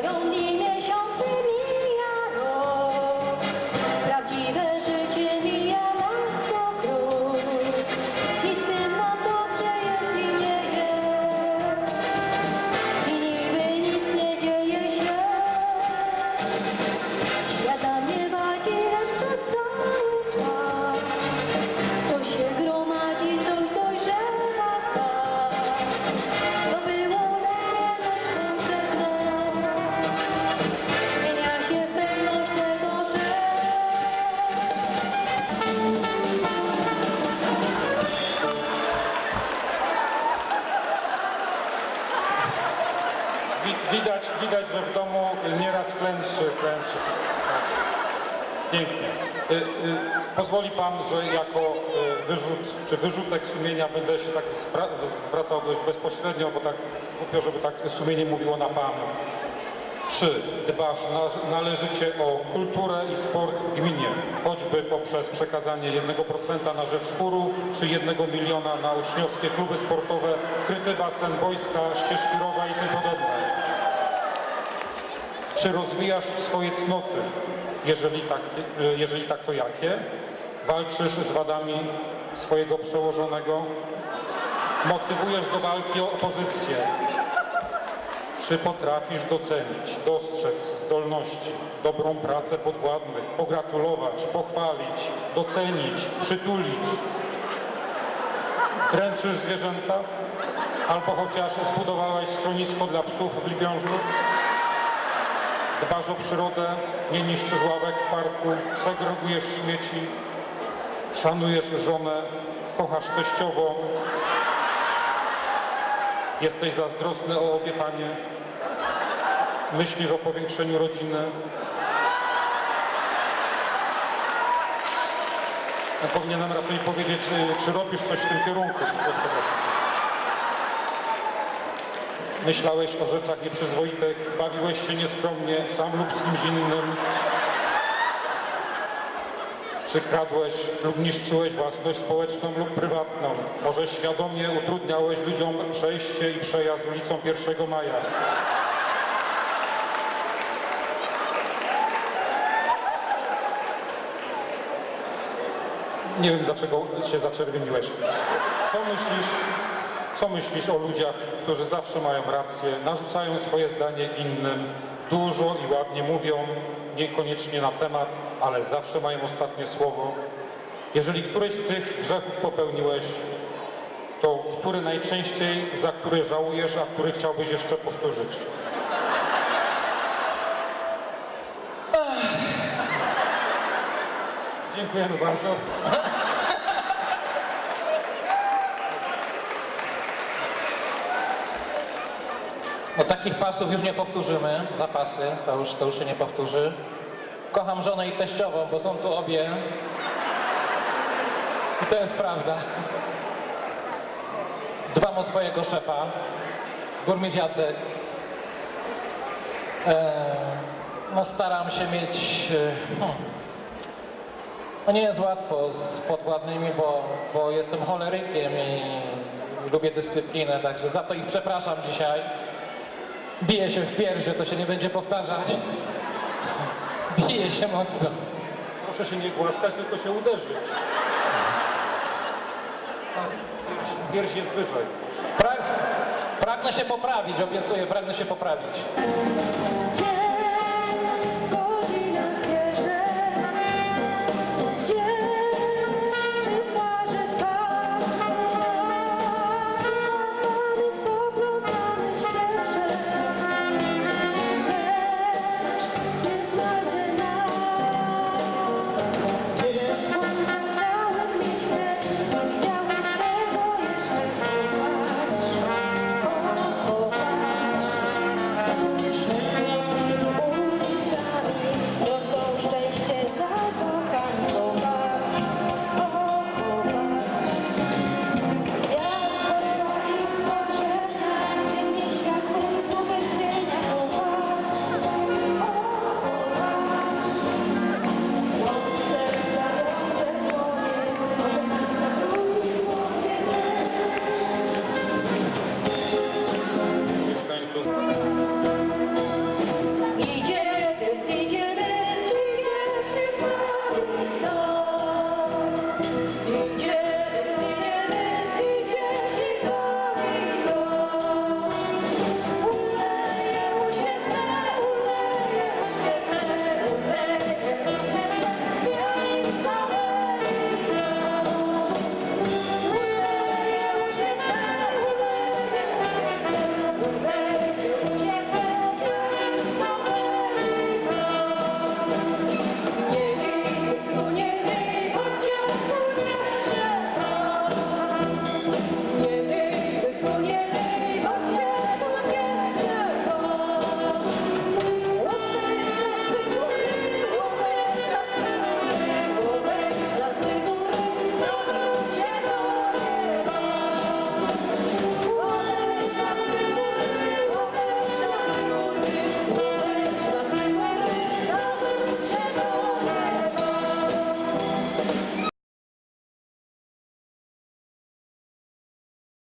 나요 w domu nieraz klęczy, klęczy. Tak. Pięknie. Y, y, pozwoli pan, że jako y, wyrzut, czy wyrzutek sumienia będę się tak zwracał dość bezpośrednio, bo tak głupio, żeby tak sumienie mówiło na pan. Czy dbasz na, należycie o kulturę i sport w gminie, choćby poprzez przekazanie 1% na rzecz chóru, czy 1 miliona na uczniowskie kluby sportowe, kryty basen, boiska, ścieżki rowa i tym podobne? Czy rozwijasz swoje cnoty? Jeżeli tak, jeżeli tak, to jakie? Walczysz z wadami swojego przełożonego? Motywujesz do walki opozycję? Czy potrafisz docenić, dostrzec zdolności, dobrą pracę podwładnych, pogratulować, pochwalić, docenić, przytulić? Dręczysz zwierzęta? Albo chociaż zbudowałeś schronisko dla psów w Libiążu? Dbasz o przyrodę, nie niszczysz ławek w parku, segregujesz śmieci, szanujesz żonę, kochasz teściową, jesteś zazdrosny o obie panie, myślisz o powiększeniu rodziny. Powinienem raczej powiedzieć, y, czy robisz coś w tym kierunku. Przepraszam. Myślałeś o rzeczach nieprzyzwoitych, bawiłeś się nieskromnie, sam lub z kimś innym. Czy kradłeś lub niszczyłeś własność społeczną lub prywatną? Może świadomie utrudniałeś ludziom przejście i przejazd ulicą 1 Maja? Nie wiem dlaczego się zaczerwieniłeś. Co myślisz, co myślisz o ludziach, którzy zawsze mają rację, narzucają swoje zdanie innym, dużo i ładnie mówią, niekoniecznie na temat, ale zawsze mają ostatnie słowo? Jeżeli któryś z tych grzechów popełniłeś, to który najczęściej, za który żałujesz, a który chciałbyś jeszcze powtórzyć? Dziękujemy bardzo. No takich pasów już nie powtórzymy, zapasy, to już, to już się nie powtórzy. Kocham żonę i teściową, bo są tu obie. I to jest prawda. Dbam o swojego szefa, burmistrz Jacek. Eee, no staram się mieć... e, Hmm, no nie jest łatwo z podwładnymi, bo, bo jestem cholerykiem i lubię dyscyplinę, także za to ich przepraszam dzisiaj. Bije się w pierś, to się nie będzie powtarzać. Bije się mocno. Proszę się nie głaskać, tylko się uderzyć. Pierś, pierś jest wyżej. Pra pragnę się poprawić, obiecuję, pragnę się poprawić.